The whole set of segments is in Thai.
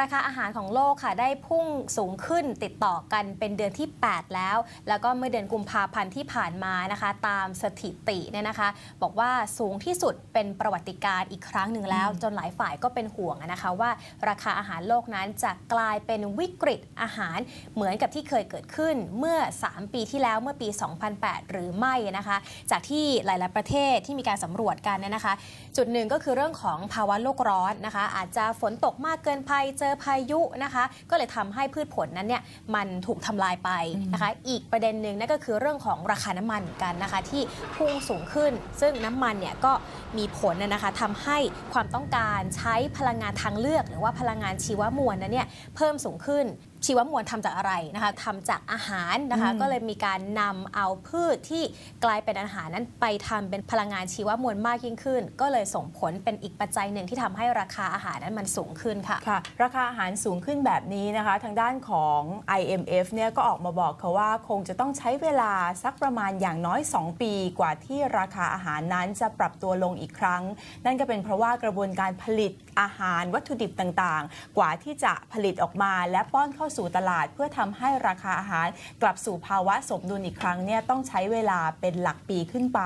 ราคาอาหารของโลกค่ะได้พุ่งสูงขึ้นติดต่อกันเป็นเดือนที่ 8 แล้ว แล้วก็เมื่อเดือนกุมภาพันธ์ที่ผ่านมานะคะ ตามสถิติเนี่ยนะคะ บอกว่าสูงที่สุดเป็นประวัติการณ์อีกครั้งหนึ่งแล้ว จนหลายฝ่ายก็เป็นห่วงอะนะคะว่าราคาอาหารโลกนั้นจะกลายเป็นวิกฤตอาหารเหมือนกับที่เคยเกิดขึ้นเมื่อ 3 ปีที่แล้วเมื่อปี 2008 หรือไม่นะคะ จากที่หลาย ๆ ประเทศที่มีการสำรวจกันเนี่ยนะคะ จุดหนึ่งก็คือเรื่องของภาวะโลกร้อนนะคะ อาจจะฝนตกมากเกินไปเจอพายุนะคะ ก็เลยทำให้พืชผลนั้นเนี่ยมันถูกทำลายไปนะคะ อีกประเด็นหนึ่งนั่นก็คือเรื่องของราคาน้ำมันเหมือนกันนะคะ ที่พุ่งสูงขึ้น ซึ่งน้ำมันเนี่ยก็มีผลนะนะคะทำให้ความต้องการใช้พลังงานทางเลือก หรือว่าพลังงานชีวมวลนั้นเนี่ยเพิ่มสูงขึ้น ชีวมวลทำจากอะไรนะคะทำจากอาหารนะคะอืมก็เลยมีการนำเอาพืชที่กลายเป็นอาหารนั้นไปทำเป็นพลังงานชีวมวลมากยิ่งขึ้น ก็เลยส่งผลเป็นอีกปัจจัยหนึ่งที่ทำให้ราคาอาหารนั้นมันสูงขึ้นค่ะค่ะ ราคาอาหารสูงขึ้นแบบนี้นะคะ ทางด้านของ IMF เนี่ยก็ออกมาบอกค่ะว่าคงจะต้องใช้เวลาสักประมาณอย่างน้อย 2 ปีกว่าที่ราคาอาหารนั้นจะปรับตัวลงอีกครั้ง นั่นก็เป็นเพราะว่ากระบวนการผลิตอาหารวัตถุดิบต่างๆ กว่าที่จะผลิตออกมาและป้อนเข้าสู่ตลาด เพื่อทำให้ราคาอาหารกลับสู่ภาวะสมดุลอีกครั้งเนี่ยต้องใช้เวลาเป็นหลักปีขึ้นไป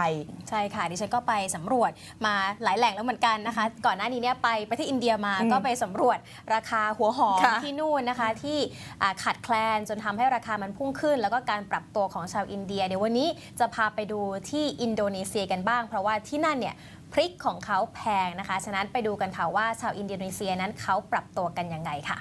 ใช่ค่ะดิฉันก็ไปสำรวจมาหลายแหล่งแล้วเหมือนกันนะคะ ก่อนหน้านี้เนี่ยไปประเทศอินเดียมาอืมก็ไปสำรวจราคาหัวหอมค่ะที่นู่นนะคะที่อ่าขาดแคลนจนทำให้ราคามันพุ่งขึ้น แล้วก็การปรับตัวของชาวอินเดีย เดี๋ยววันนี้จะพาไปดูที่อินโดนีเซียกันบ้าง เพราะว่าที่นั่นเนี่ยพริกของเขาแพงนะคะ ฉะนั้นไปดูกันค่ะว่าชาวอินโดนีเซียนั้นเขาปรับตัวกันยังไงค่ะ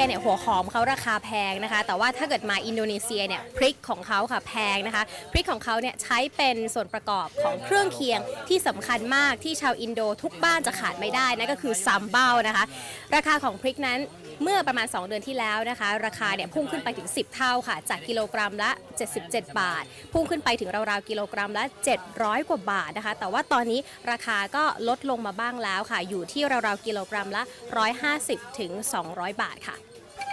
ยเนี่ยหัวหอมเขาราคาแพงนะคะ แต่ว่าถ้าเกิดมาอินโดนีเซียเนี่ยพริกของเขาค่ะแพงนะคะพริกของเขาเนี่ยใช้เป็นส่วนประกอบของเครื่องเคียงที่สำคัญมากที่ชาวอินโดทุกบ้านจะขาดไม่ได้นั่นก็คือซัมเบ้านะคะ ราคาของพริกนั้นเมื่อประมาณ 2 เดือนที่แล้วนะคะ ราคาเนี่ยพุ่งขึ้นไปถึง 10 เท่าค่ะ จากกิโลกรัมละ 77 บาท พุ่งขึ้นไปถึงราวๆกิโลกรัมละ 700 กว่าบาทนะคะ แต่ว่าตอนนี้ราคาก็ลดลงมาบ้างแล้วค่ะ อยู่ที่ราวๆกิโลกรัมละ 150ถึง200 บาทค่ะ เ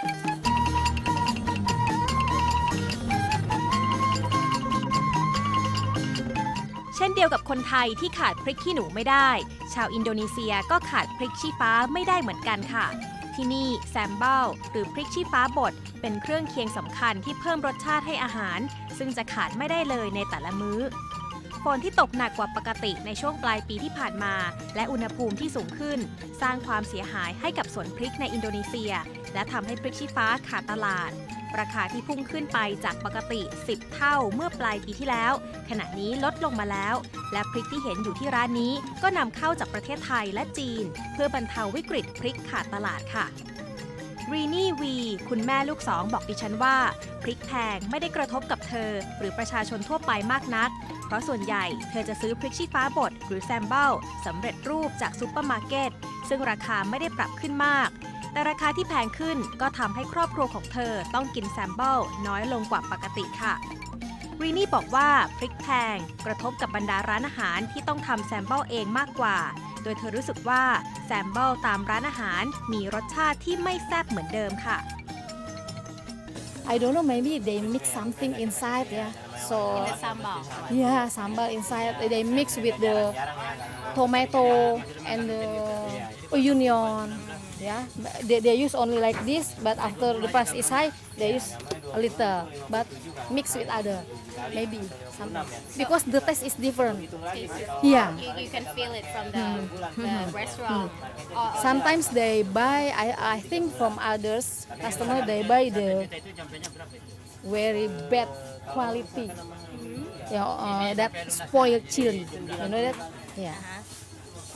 ช่นเดียวกับคนไทยที่ขาดพริกขี้หนูไม่ได้ ชาวอินโดนีเซียก็ขาดพริกชี้ฟ้าไม่ได้เหมือนกันค่ะ ที่นี่แซมเบิลหรือพริกชี้ฟ้าบดเป็นเครื่องเคียงสำคัญที่เพิ่มรสชาติให้อาหาร ซึ่งจะขาดไม่ได้เลยในแต่ละมื้อฝนที่ตกหนักกว่าปกติในช่วงปลายปีที่ผ่านมา และอุณหภูมิที่สูงขึ้น สร้างความเสียหายให้กับสวนพริกในอินโดนีเซีย และทำให้พริกชี้ฟ้าขาดตลาด ราคาที่พุ่งขึ้นไปจากปกติ 10 เท่าเมื่อปลายปีที่แล้ว ขณะนี้ลดลงมาแล้ว และพริกที่เห็นอยู่ที่ร้านนี้ก็นำเข้าจากประเทศไทยและจีน เพื่อบรรเทาวิกฤตพริกขาดตลาดค่ะรีนี่วี คุณแม่ลูกสองบอกดิฉันว่า พริกแพงไม่ได้กระทบกับเธอ หรือประชาชนทั่วไปมากนัก เพราะส่วนใหญ่เธอจะซื้อพริกชี้ฟ้าบดหรือแซมเบิลสำเร็จรูปจากซูเปอร์มาร์เก็ตซึ่งราคาไม่ได้ปรับขึ้นมาก แต่ราคาที่แพงขึ้นก็ทำให้ครอบครัวของเธอต้องกินแซมเบิลน้อยลงกว่าปกติค่ะรีนี่บอกว่าพริกแพงกระทบกับบรรดาร้านอาหารที่ต้องทำแซมเบิลเองมากกว่า โดยเธอรู้สึกว่าแซมเบิลตามร้านอาหารมีรสชาติที่ไม่แซ่บเหมือนเดิมค่ะ I don't know, maybe they mix something inside, yeah. So sambal yeah, sambal inside. They mix with the tomato and the onion. Yeah, they, they use only like this, but after the price is high, they use a little, but mix with other, maybe something because the taste is different. Yeah. You, you can feel it from the, the restaurant. Sometimes they buy. I I think from others customer they buy the very bad quality. Yeah, uh, that spoiled chili. You know that? Yeah.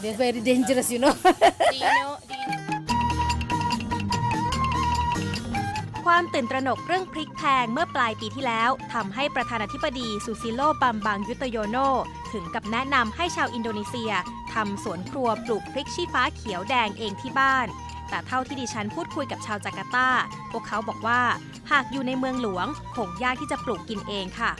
They're very dangerous, you know. Do you know? Do you ความตื่นตระหนกเรื่องพริกแพงเมื่อปลายปีที่แล้วทำให้ประธานาธิบดีซูซิโลบัมบังยุตโยโน ถึงกับแนะนำให้ชาวอินโดนีเซียทำสวนครัวปลูกพริกชี้ฟ้าเขียวแดงเองที่บ้าน แต่เท่าที่ดิฉันพูดคุยกับชาวจาการ์ตา พวกเขาบอกว่า หากอยู่ในเมืองหลวงคงยากที่จะปลูกกินเองค่ะ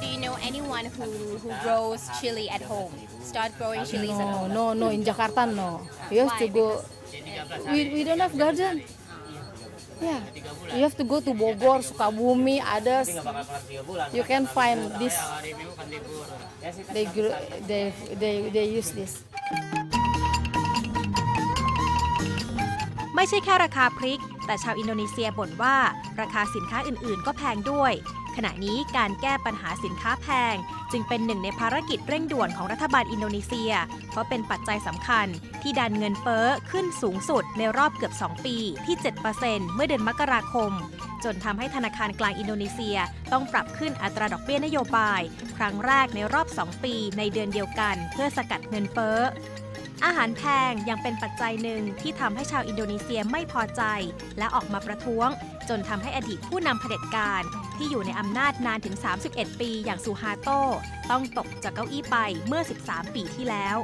Do you know anyone who who grows chili at home? Start growing chilies at no, home. no, no. In Jakarta, no. We have to Why? go. We, we don't have garden. Yeah. you have to go to Bogor, Sukabumi, others. You can find this. They they they they use this. ไม่ใช่แค่ราคาพริก แต่ชาวอินโดนีเซียบ่นว่า ราคาสินค้าอื่น ๆ ก็แพงด้วย ขณะนี้การแก้ปัญหาสินค้าแพง จึงเป็นหนึ่งในภารกิจเร่งด่วนของรัฐบาลอินโดนีเซีย เพราะเป็นปัจจัยสำคัญที่ดันเงินเฟ้อขึ้นสูงสุดในรอบเกือบ 2 ปีที่ 7%เมื่อเดือนมกราคม จนทำให้ธนาคารกลางอินโดนีเซียต้องปรับขึ้นอัตราดอกเบี้ยนโยบาย ครั้งแรกในรอบ 2 ปีในเดือนเดียวกัน เพื่อสกัดเงินเฟ้อ อาหารแพงยังเป็นปัจจัยหนึ่งที่ทำให้ชาวอินโดนีเซียไม่พอใจ และออกมาประท้วง จนทำให้อดีตผู้นำเผด็จการ ที่อยู่ในอำนาจนานถึง 31 ปีอย่างซูฮาโต ต้องตกจากเก้าอี้ไปเมื่อ 13 ปีที่แล้ว